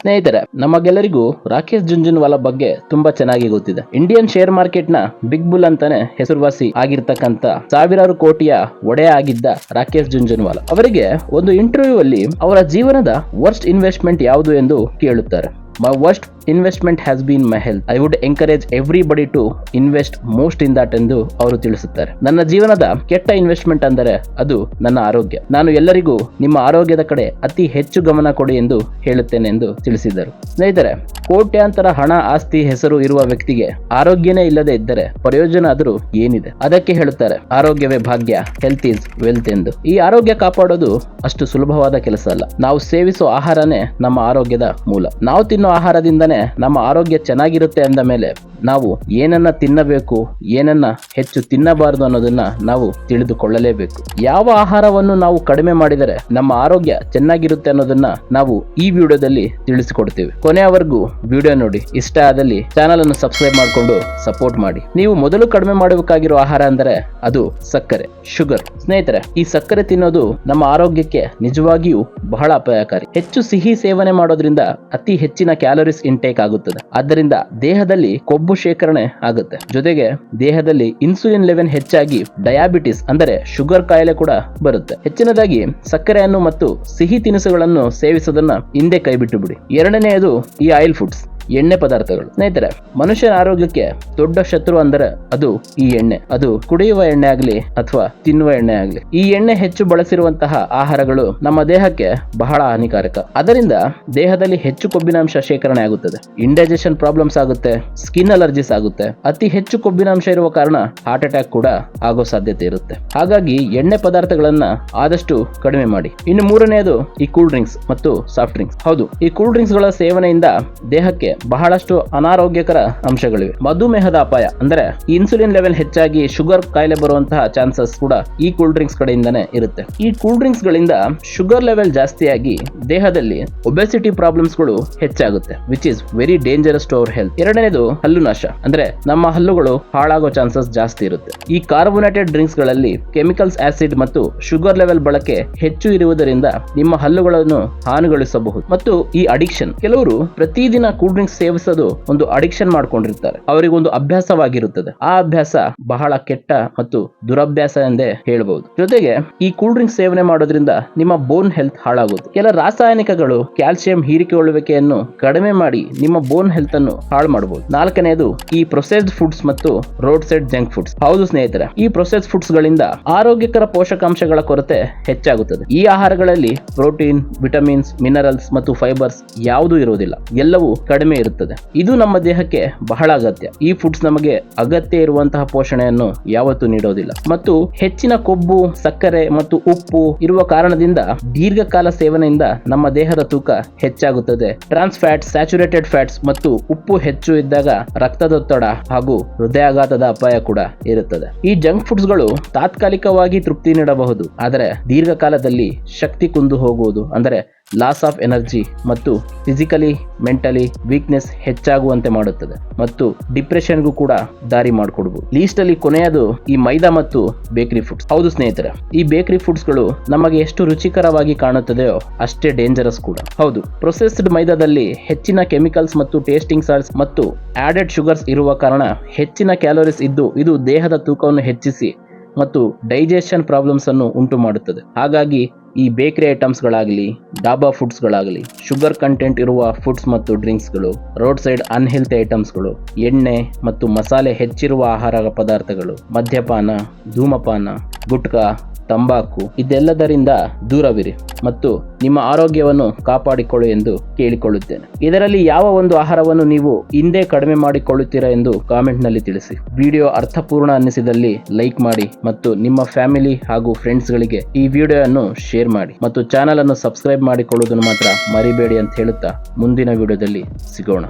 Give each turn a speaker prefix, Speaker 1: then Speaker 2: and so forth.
Speaker 1: ಸ್ನೇಹಿತರೆ, ನಮಗೆಲ್ಲರಿಗೂ ರಾಕೇಶ್ ಜುಂಜುನ್ವಾಲಾ ಬಗ್ಗೆ ತುಂಬಾ ಚೆನ್ನಾಗಿ ಗೊತ್ತಿದೆ. ಇಂಡಿಯನ್ ಶೇರ್ ಮಾರ್ಕೆಟ್ನ ಬಿಗ್ ಬುಲ್ ಅಂತಾನೆ ಹೆಸರುವಾಸಿ ಆಗಿರ್ತಕ್ಕಂತ ಸಾವಿರಾರು ಕೋಟಿಯ ಒಡೆಯ ಆಗಿದ್ದ ರಾಕೇಶ್ ಜುಂಜುನ್ವಾಲಾ. ಅವರಿಗೆ ಒಂದು ಇಂಟರ್ವ್ಯೂ ಅಲ್ಲಿ ಅವರ ಜೀವನದ ವರ್ಸ್ಟ್ ಇನ್ವೆಸ್ಟ್ಮೆಂಟ್ ಯಾವುದು ಎಂದು ಕೇಳುತ್ತಾರೆ. My worst investment has been my health I would encourage everybody to invest most in that ಎಂದು ಅವರು ತಿಳಿಸುತ್ತಾರೆ. ನನ್ನ ಜೀವನದ ಕೆಟ್ಟ ಇನ್ವೆಸ್ಟ್ಮೆಂಟ್ ಅಂದರೆ ಅದು ನನ್ನ ಆರೋಗ್ಯ. ನಾನು ಎಲ್ಲರಿಗೂ ನಿಮ್ಮ ಆರೋಗ್ಯದ ಕಡೆ ಅತಿ ಹೆಚ್ಚು ಗಮನ ಕೊಡಿ ಎಂದು ಹೇಳುತ್ತೇನೆ ಎಂದು ತಿಳಿಸಿದರು. ಸ್ನೇಹಿತರೆ, ಕೋಟ್ಯಾಂತರ ಹಣ ಆಸ್ತಿ ಹೆಸರು ಇರುವ ವ್ಯಕ್ತಿಗೆ ಆರೋಗ್ಯನೇ ಇಲ್ಲದೆ ಇದ್ದರೆ ಪ್ರಯೋಜನ ಆದರೂ ಏನಿದೆ? ಅದಕ್ಕೆ ಹೇಳುತ್ತಾರೆ, ಆರೋಗ್ಯವೇ ಭಾಗ್ಯ ಹೆಲ್ತ್ ಈಸ್ ವೆಲ್ತ್ ಎಂದು. ಈ ಆರೋಗ್ಯ ಕಾಪಾಡೋದು ಅಷ್ಟು ಸುಲಭವಾದ ಕೆಲಸ ಅಲ್ಲ. ನಾವು ಸೇವಿಸೋ ಆಹಾರನೇ ನಮ್ಮ ಆರೋಗ್ಯದ ಮೂಲ. ನಾವು ತಿನ್ನೋ ಆಹಾರದಿಂದನೇ ನಮ್ಮ ಆರೋಗ್ಯ ಚೆನ್ನಾಗಿರುತ್ತೆ ಅಂದ ಮೇಲೆ ನಾವು ಏನನ್ನ ತಿನ್ನಬೇಕು, ಏನನ್ನ ಹೆಚ್ಚು ತಿನ್ನಬಾರದು ಅನ್ನೋದನ್ನ ನಾವು ತಿಳಿದುಕೊಳ್ಳಲೇಬೇಕು. ಯಾವ ಆಹಾರವನ್ನು ನಾವು ಕಡಿಮೆ ಮಾಡಿದರೆ ನಮ್ಮ ಆರೋಗ್ಯ ಚೆನ್ನಾಗಿರುತ್ತೆ ಅನ್ನೋದನ್ನ ನಾವು ಈ ವಿಡಿಯೋದಲ್ಲಿ ತಿಳಿಸಿಕೊಡ್ತೇವೆ. ಕೊನೆಯವರೆಗೂ ವಿಡಿಯೋ ನೋಡಿ. ಇಷ್ಟ ಆದಲ್ಲಿ ಚಾನಲ್ ಅನ್ನು ಸಬ್ಸ್ಕ್ರೈಬ್ ಮಾಡಿಕೊಂಡು ಸಪೋರ್ಟ್ ಮಾಡಿ. ನೀವು ಮೊದಲು ಕಡಿಮೆ ಮಾಡಬೇಕಾಗಿರೋ ಆಹಾರ ಅಂದರೆ ಅದು ಸಕ್ಕರೆ ಶುಗರ್ ಸ್ನೇಹಿತರೆ, ಈ ಸಕ್ಕರೆ ತಿನ್ನೋದು ನಮ್ಮ ಆರೋಗ್ಯಕ್ಕೆ ನಿಜವಾಗಿಯೂ ಬಹಳ ಅಪಾಯಕಾರಿ. ಹೆಚ್ಚು ಸಿಹಿ ಸೇವನೆ ಮಾಡೋದ್ರಿಂದ ಅತಿ ಹೆಚ್ಚಿನ ಕ್ಯಾಲೋರೀಸ್ ಇಂಟೇಕ್ ಆಗುತ್ತದೆ. ಆದ್ದರಿಂದ ದೇಹದಲ್ಲಿ ಕೊಬ್ಬು ಶೇಖರಣೆ ಆಗುತ್ತೆ. ಜೊತೆಗೆ ದೇಹದಲ್ಲಿ ಇನ್ಸುಲಿನ್ ಲೆವೆಲ್ ಹೆಚ್ಚಾಗಿ ಡಯಾಬಿಟಿಸ್ ಅಂದರೆ ಶುಗರ್ ಕಾಯಿಲೆ ಕೂಡ ಬರುತ್ತೆ. ಹೆಚ್ಚಿನದಾಗಿ ಸಕ್ಕರೆಯನ್ನು ಮತ್ತು ಸಿಹಿ ತಿನಿಸುಗಳನ್ನು ಸೇವಿಸೋದನ್ನ ಹಿಂದೆ ಕೈಬಿಟ್ಟು ಬಿಡಿ. ಎರಡನೆಯದು ಈ ಆಯಿಲ್ ಫುಡ್ಸ್ ಎಣ್ಣೆ ಪದಾರ್ಥಗಳು. ಸ್ನೇಹಿತರೆ, ಮನುಷ್ಯನ ಆರೋಗ್ಯಕ್ಕೆ ದೊಡ್ಡ ಶತ್ರು ಅಂದರೆ ಅದು ಈ ಎಣ್ಣೆ. ಅದು ಕುಡಿಯುವ ಎಣ್ಣೆ ಆಗಲಿ ಅಥವಾ ತಿನ್ನುವ ಎಣ್ಣೆ ಆಗಲಿ. ಈ ಎಣ್ಣೆ ಹೆಚ್ಚು ಬಳಸಿರುವಂತಹ ಆಹಾರಗಳು ನಮ್ಮ ದೇಹಕ್ಕೆ ಬಹಳ ಹಾನಿಕಾರಕ. ಅದರಿಂದ ದೇಹದಲ್ಲಿ ಹೆಚ್ಚು ಕೊಬ್ಬಿನಾಂಶ ಶೇಖರಣೆ ಆಗುತ್ತದೆ. ಇಂಡೈಜೆಷನ್ ಪ್ರಾಬ್ಲಮ್ಸ್ ಆಗುತ್ತೆ, ಸ್ಕಿನ್ ಅಲರ್ಜಿಸ್ ಆಗುತ್ತೆ. ಅತಿ ಹೆಚ್ಚು ಕೊಬ್ಬಿನಾಂಶ ಇರುವ ಕಾರಣ ಹಾರ್ಟ್ ಅಟ್ಯಾಕ್ ಕೂಡ ಆಗೋ ಸಾಧ್ಯತೆ ಇರುತ್ತೆ. ಹಾಗಾಗಿ ಎಣ್ಣೆ ಪದಾರ್ಥಗಳನ್ನ ಆದಷ್ಟು ಕಡಿಮೆ ಮಾಡಿ. ಇನ್ನು ಮೂರನೆಯದು ಈ ಕೂಲ್ ಡ್ರಿಂಕ್ಸ್ ಮತ್ತು ಸಾಫ್ಟ್ ಡ್ರಿಂಕ್ಸ್. ಹೌದು, ಈ ಕೂಲ್ ಡ್ರಿಂಕ್ಸ್ಗಳ ಸೇವನೆಯಿಂದ ದೇಹಕ್ಕೆ ಬಹಳಷ್ಟು ಅನಾರೋಗ್ಯಕರ ಅಂಶಗಳಿವೆ. ಮಧುಮೇಹದ ಅಪಾಯ ಅಂದ್ರೆ ಇನ್ಸುಲಿನ್ ಲೆವೆಲ್ ಹೆಚ್ಚಾಗಿ ಶುಗರ್ ಕಾಯಿಲೆ ಬರುವಂತಹ ಚಾನ್ಸಸ್ ಕೂಡ ಈ ಕೂಲ್ ಡ್ರಿಂಕ್ಸ್ ಕಡೆಯಿಂದನೇ ಇರುತ್ತೆ. ಈ ಕೂಲ್ ಡ್ರಿಂಕ್ಸ್ ಗಳಿಂದ ಶುಗರ್ ಲೆವೆಲ್ ಜಾಸ್ತಿಯಾಗಿ ದೇಹದಲ್ಲಿ ಒಬೆಸಿಟಿ ಪ್ರಾಬ್ಲಮ್ಸ್ಗಳು ಹೆಚ್ಚಾಗುತ್ತೆ which is very dangerous to our health ಎರಡನೇದು ಹಲ್ಲು ನಾಶ ಅಂದ್ರೆ ನಮ್ಮ ಹಲ್ಲುಗಳು ಹಾಳಾಗೋ ಚಾನ್ಸಸ್ ಜಾಸ್ತಿ ಇರುತ್ತೆ. ಈ ಕಾರ್ಬೋನೇಟೆಡ್ ಡ್ರಿಂಕ್ಸ್ಗಳಲ್ಲಿ ಕೆಮಿಕಲ್ಸ್ ಆಸಿಡ್ ಮತ್ತು ಶುಗರ್ ಲೆವೆಲ್ ಬಳಕೆ ಹೆಚ್ಚು ಇರುವುದರಿಂದ ನಿಮ್ಮ ಹಲ್ಲುಗಳನ್ನು ಹಾನಿಗೊಳಿಸಬಹುದು. ಮತ್ತು ಈ ಅಡಿಕ್ಷನ್ ಕೆಲವರು ಪ್ರತಿದಿನ ಕೂಲ್ ಸೇವಿಸೋದು ಒಂದು ಅಡಿಕ್ಷನ್ ಮಾಡ್ಕೊಂಡಿರ್ತಾರೆ. ಅವರಿಗೊಂದು ಅಭ್ಯಾಸವಾಗಿರುತ್ತದೆ. ಆ ಅಭ್ಯಾಸ ಬಹಳ ಕೆಟ್ಟ ಮತ್ತು ದುರಭ್ಯಾಸ ಎಂದೇ ಹೇಳಬಹುದು ಜೊತೆಗೆ ಈ ಕೂಲ್ ಡ್ರಿಂಕ್ಸ್ ಸೇವನೆ ಮಾಡೋದ್ರಿಂದ ನಿಮ್ಮ ಬೋನ್ ಹೆಲ್ತ್ ಹಾಳಾಗುತ್ತೆ. ಕೆಲ ರಾಸಾಯನಿಕಗಳು ಕ್ಯಾಲ್ಸಿಯಂ ಹೀರಿಕೊಳ್ಳುವಿಕೆಯನ್ನು ಕಡಿಮೆ ಮಾಡಿ ನಿಮ್ಮ ಬೋನ್ ಹೆಲ್ತ್ ಅನ್ನು ಹಾಳು ಮಾಡಬಹುದು ನಾಲ್ಕನೇದು ಈ ಪ್ರೊಸೆಸ್ಡ್ ಫುಡ್ಸ್ ಮತ್ತು ರೋಡ್ ಸೈಡ್ ಜಂಕ್ ಫುಡ್ಸ್ ಹೌದು ಸ್ನೇಹಿತರೆ, ಈ ಪ್ರೊಸೆಸ್ ಫುಡ್ಸ್ ಗಳಿಂದ ಆರೋಗ್ಯಕರ ಪೋಷಕಾಂಶಗಳ ಕೊರತೆ ಹೆಚ್ಚಾಗುತ್ತದೆ. ಈ ಆಹಾರಗಳಲ್ಲಿ ಪ್ರೋಟೀನ್ ವಿಟಮಿನ್ಸ್ ಮಿನರಲ್ಸ್ ಮತ್ತು ಫೈಬರ್ಸ್ ಯಾವುದೂ ಇರುವುದಿಲ್ಲ. ಎಲ್ಲವೂ ಕಡಿಮೆ ಇರುತ್ತದೆ. ಇದು ನಮ್ಮ ದೇಹಕ್ಕೆ ಬಹಳ ಅಗತ್ಯ. ಈ ಫುಡ್ಸ್ ನಮಗೆ ಅಗತ್ಯ ಇರುವಂತಹ ಪೋಷಣೆಯನ್ನು ಯಾವತ್ತೂ ನೀಡೋದಿಲ್ಲ. ಮತ್ತು ಹೆಚ್ಚಿನ ಕೊಬ್ಬು, ಸಕ್ಕರೆ ಮತ್ತು ಉಪ್ಪು ಇರುವ ಕಾರಣದಿಂದ ದೀರ್ಘಕಾಲ ಸೇವನೆಯಿಂದ ನಮ್ಮ ದೇಹದ ತೂಕ ಹೆಚ್ಚಾಗುತ್ತದೆ. ಟ್ರಾನ್ಸ್ ಫ್ಯಾಟ್ಸ್ ಸ್ಯಾಚುರೇಟೆಡ್ ಫ್ಯಾಟ್ಸ್ ಮತ್ತು ಉಪ್ಪು ಹೆಚ್ಚು ಇದ್ದಾಗ ರಕ್ತದೊತ್ತಡ ಹಾಗೂ ಹೃದಯಾಘಾತದ ಅಪಾಯ ಕೂಡ ಇರುತ್ತದೆ. ಈ ಜಂಕ್ ಫುಡ್ಸ್ಗಳು ತಾತ್ಕಾಲಿಕವಾಗಿ ತೃಪ್ತಿ ನೀಡಬಹುದು. ಆದರೆ ದೀರ್ಘಕಾಲದಲ್ಲಿ ಶಕ್ತಿ ಕುಂದು ಹೋಗುವುದು, ಅಂದರೆ ಲಾಸ್ ಆಫ್ ಎನರ್ಜಿ ಮತ್ತು ಫಿಸಿಕಲಿ ಮೆಂಟಲಿ ವೀಕ್ನೆಸ್ ಹೆಚ್ಚಾಗುವಂತೆ ಮಾಡುತ್ತದೆ ಮತ್ತು ಡಿಪ್ರೆಷನ್ಗೂ ಕೂಡ ದಾರಿ ಮಾಡಿಕೊಡ್ಬೋದು ಲೀಸ್ಟ್ ಅಲ್ಲಿ ಕೊನೆಯದು ಈ ಮೈದಾ ಮತ್ತು ಬೇಕರಿ ಫುಡ್ಸ್ ಹೌದು ಸ್ನೇಹಿತರೆ, ಈ ಬೇಕರಿ ಫುಡ್ಸ್ಗಳು ನಮಗೆ ಎಷ್ಟು ರುಚಿಕರವಾಗಿ ಕಾಣುತ್ತದೆಯೋ ಅಷ್ಟೇ ಡೇಂಜರಸ್ ಕೂಡ. ಹೌದು ಪ್ರೊಸೆಸ್ಡ್ ಮೈದಾದಲ್ಲಿ ಹೆಚ್ಚಿನ ಕೆಮಿಕಲ್ಸ್ ಮತ್ತು ಟೇಸ್ಟಿಂಗ್ ಸಾಲ್ಟ್ಸ್ ಮತ್ತು ಆಡೆಡ್ ಶುಗರ್ಸ್ ಇರುವ ಕಾರಣ ಹೆಚ್ಚಿನ ಕ್ಯಾಲೋರೀಸ್ ಇದ್ದು ಇದು ದೇಹದ ತೂಕವನ್ನು ಹೆಚ್ಚಿಸಿ ಮತ್ತು ಡೈಜೆಷನ್ ಪ್ರಾಬ್ಲಮ್ಸ್ ಅನ್ನು ಉಂಟು ಮಾಡುತ್ತದೆ. ಹಾಗಾಗಿ ಈ ಬೇಕರಿ ಐಟಮ್ಸ್ಗಳಾಗಲಿ ಡಾಬಾ ಫುಡ್ಸ್ಗಳಾಗಲಿ ಶುಗರ್ ಕಂಟೆಂಟ್ ಇರುವ ಫುಡ್ಸ್ ಮತ್ತು ಡ್ರಿಂಕ್ಸ್ಗಳು ರೋಡ್ ಸೈಡ್ ಅನ್ಹೆಲ್ತಿ ಐಟಮ್ಸ್ಗಳು ಎಣ್ಣೆ ಮತ್ತು ಮಸಾಲೆ ಹೆಚ್ಚಿರುವ ಆಹಾರ ಪದಾರ್ಥಗಳು, ಮದ್ಯಪಾನ, ಧೂಮಪಾನ, ಗುಟ್ಕಾ ತಂಬಾಕು, ಇದೆಲ್ಲದರಿಂದ ದೂರವಿರಿ ಮತ್ತು ನಿಮ್ಮ ಆರೋಗ್ಯವನ್ನು ಕಾಪಾಡಿಕೊಳ್ಳಿ ಎಂದು ಕೇಳಿಕೊಳ್ಳುತ್ತೇನೆ. ಇದರಲ್ಲಿ ಯಾವ ಒಂದು ಆಹಾರವನ್ನು ನೀವು ಹಿಂದೆ ಕಡಿಮೆ ಮಾಡಿಕೊಳ್ಳುತ್ತೀರಾ ಎಂದು ಕಾಮೆಂಟ್ನಲ್ಲಿ ತಿಳಿಸಿ. ವಿಡಿಯೋ ಅರ್ಥಪೂರ್ಣ ಅನ್ನಿಸಿದಲ್ಲಿ ಲೈಕ್ ಮಾಡಿ ಮತ್ತು ನಿಮ್ಮ ಫ್ಯಾಮಿಲಿ ಹಾಗೂ ಫ್ರೆಂಡ್ಸ್ ಗಳಿಗೆ ಈ ವಿಡಿಯೋ ಅನ್ನು ಶೇರ್ ಮಾಡಿ ಮತ್ತು ಚಾನಲನ್ನು ಸಬ್ಸ್ಕ್ರೈಬ್ ಮಾಡಿಕೊಳ್ಳುವುದನ್ನು ಮಾತ್ರ ಮರಿಬೇಡಿ ಅಂತ ಹೇಳುತ್ತಾ ಮುಂದಿನ ವಿಡಿಯೋದಲ್ಲಿ ಸಿಗೋಣ.